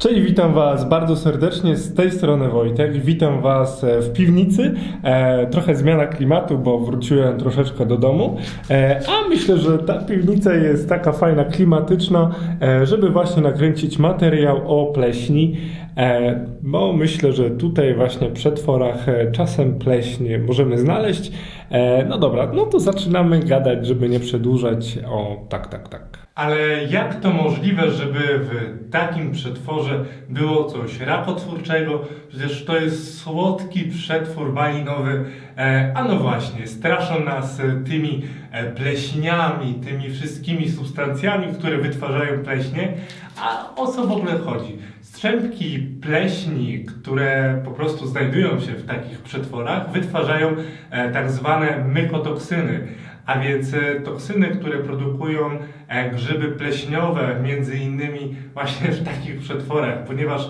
Cześć, witam Was bardzo serdecznie. Z tej strony Wojtek. Witam Was e, w piwnicy. E, trochę zmiana klimatu, bo wróciłem troszeczkę do domu. E, a myślę, że ta piwnica jest taka fajna, klimatyczna, e, żeby właśnie nakręcić materiał o pleśni. E, bo myślę, że tutaj właśnie w przetworach e, czasem pleśnie możemy znaleźć. E, no dobra, no to zaczynamy gadać, żeby nie przedłużać. O, tak, tak, tak. Ale jak to możliwe, żeby w takim przetworze było coś rakotwórczego? Przecież to jest słodki przetwór malinowy. A no właśnie, straszą nas tymi pleśniami, tymi wszystkimi substancjami, które wytwarzają pleśnie. A o co w ogóle chodzi? Strzępki pleśni, które po prostu znajdują się w takich przetworach, wytwarzają e, tak zwane mykotoksyny. A więc e, toksyny, które produkują e, grzyby pleśniowe, między innymi właśnie w takich przetworach, ponieważ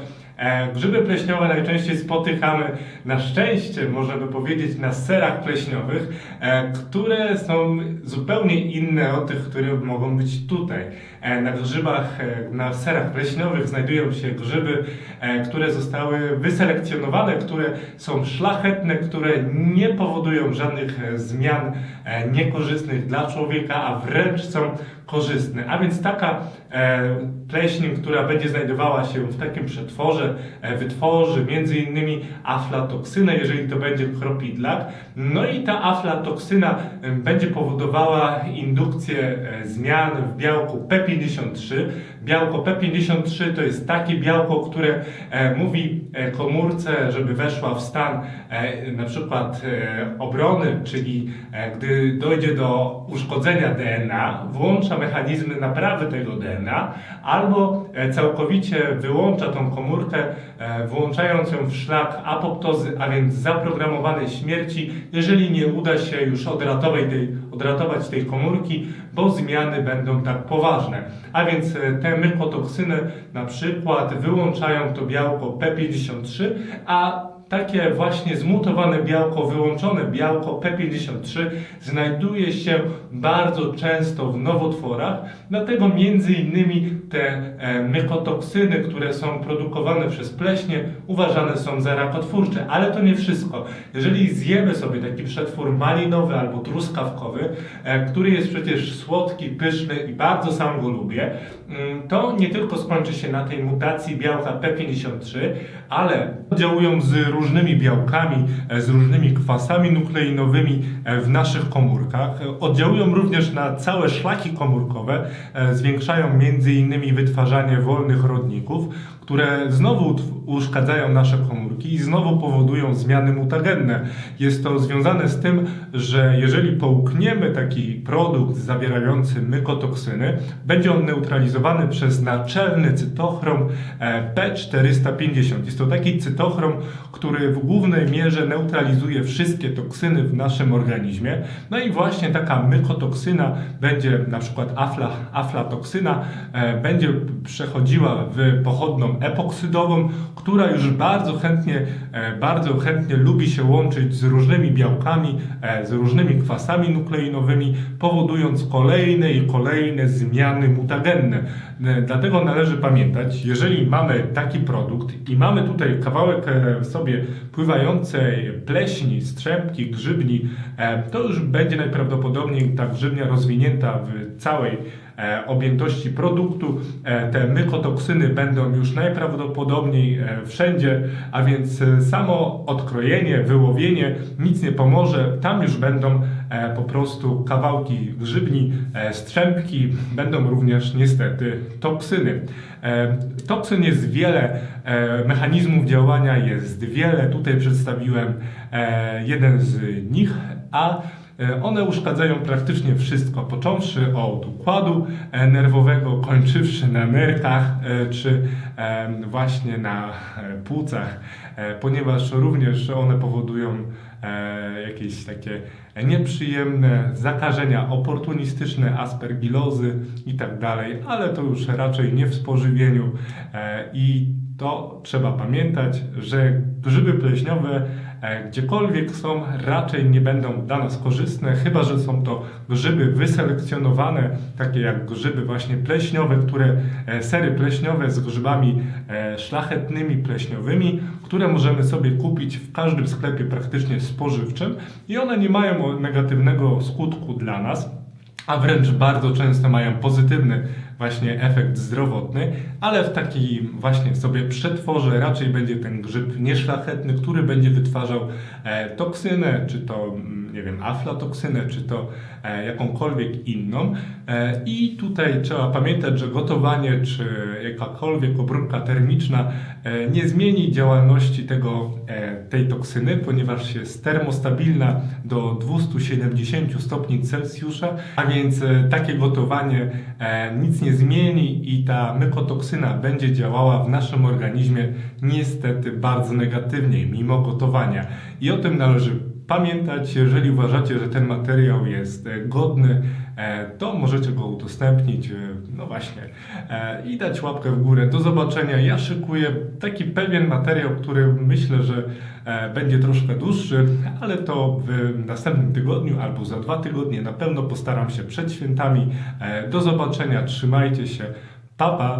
grzyby pleśniowe najczęściej spotykamy na szczęście, można by powiedzieć, na serach pleśniowych, e, które są zupełnie inne od tych, które mogą być tutaj. E, Na grzybach, e, na serach pleśniowych znajdują się grzyby, e, które zostały wyselekcjonowane, które są szlachetne, które nie powodują żadnych e, zmian e, niekorzystnych dla człowieka, a wręcz są korzystne. A więc taka e, pleśń, która będzie znajdowała się w takim przetworze, e, wytworzy między innymi aflatoksynę, jeżeli to będzie kropidlak. No i ta aflatoksyna e, będzie powodowała indukcję zmian w białku P53. Białko P53 to jest takie białko, które e, mówi e, komórce, żeby weszła w stan e, na przykład obrony, czyli gdy dojdzie do uszkodzenia DNA, włącza mechanizmy naprawy tego DNA, albo całkowicie wyłącza tą komórkę, włączając ją w szlak apoptozy, a więc zaprogramowanej śmierci, jeżeli nie uda się już odratować tej, odratować tej komórki, bo zmiany będą tak poważne. A więc e, te mykotoksyny na przykład wyłączają to białko P53, a takie właśnie zmutowane białko, wyłączone białko P53 znajduje się bardzo często w nowotworach, dlatego między innymi te e, mykotoksyny, które są produkowane przez pleśnie, uważane są za rakotwórcze. Ale to nie wszystko. Jeżeli zjemy sobie taki przetwór malinowy albo truskawkowy, e, który jest przecież słodki, pyszny i bardzo sam go lubię, mm, to nie tylko skończy się na tej mutacji białka P53, ale działają z różnymi białkami, e, z różnymi kwasami nukleinowymi e, w naszych komórkach. E, Oddziałują również na całe szlaki komórkowe, zwiększają innymi wytwarzanie wolnych rodników, które znowu uszkadzają nasze komórki i znowu powodują zmiany mutagenne. Jest to związane z tym, że jeżeli połkniemy taki produkt zawierający mykotoksyny, będzie on neutralizowany przez naczelny cytochrom e, P450. Jest to taki cytochrom, który w głównej mierze neutralizuje wszystkie toksyny w naszym organizmie. No i właśnie taka mykotoksyna będzie, na przykład afla, aflatoksyna, e, będzie przechodziła w pochodną epoksydową, która już bardzo chętnie, e, bardzo chętnie lubi się łączyć z różnymi białkami, e, z różnymi kwasami nukleinowymi, powodując kolejne i kolejne zmiany mutagenne. E, Dlatego należy pamiętać, jeżeli mamy taki produkt i mamy tutaj kawałek e, sobie pływającej pleśni, strzępki, grzybni, e, to już będzie najprawdopodobniej ta grzybnia rozwinięta w całej objętości produktu. E, Te mykotoksyny będą już najprawdopodobniej e, wszędzie, a więc e, samo odkrojenie, wyłowienie nic nie pomoże. Tam już będą e, po prostu kawałki grzybni, e, strzępki, będą również niestety toksyny. E, Toksyn jest wiele, e, mechanizmów działania jest wiele. Tutaj przedstawiłem e, jeden z nich, a E, One uszkadzają praktycznie wszystko, począwszy od układu e, nerwowego, kończywszy na nerkach e, czy e, właśnie na e, płucach, e, ponieważ również one powodują e, jakieś takie nieprzyjemne zakażenia oportunistyczne, aspergilozy i tak ale to już raczej nie w spożywieniu e, i to trzeba pamiętać, że grzyby pleśniowe e, gdziekolwiek są, raczej nie będą dla nas korzystne, chyba że są to grzyby wyselekcjonowane, takie jak grzyby właśnie pleśniowe, które e, sery pleśniowe z grzybami e, szlachetnymi pleśniowymi, które możemy sobie kupić w każdym sklepie praktycznie spożywczym i one nie mają negatywnego skutku dla nas a wręcz bardzo często mają pozytywny właśnie efekt zdrowotny, ale w takiej właśnie sobie przetworze raczej będzie ten grzyb nieszlachetny, który będzie wytwarzał e, toksynę, czy to mm, nie wiem, aflatoksynę, czy to e, jakąkolwiek inną. E, I tutaj trzeba pamiętać, że gotowanie, czy jakakolwiek obróbka termiczna e, nie zmieni działalności tego, tej toksyny, ponieważ jest termostabilna do 270 stopni Celsjusza, a więc takie gotowanie nic nie zmieni i ta mykotoksyna będzie działała w naszym organizmie niestety bardzo negatywnie, mimo gotowania. I o tym należy pamiętać, jeżeli uważacie, że ten materiał jest e, godny, e, to możecie go udostępnić, e, no właśnie, i dać łapkę w górę. Do zobaczenia. Ja szykuję taki pewien materiał, który myślę, że będzie troszkę dłuższy, ale to w następnym tygodniu albo za dwa tygodnie na pewno postaram się przed świętami. Do zobaczenia, trzymajcie się. Pa, pa.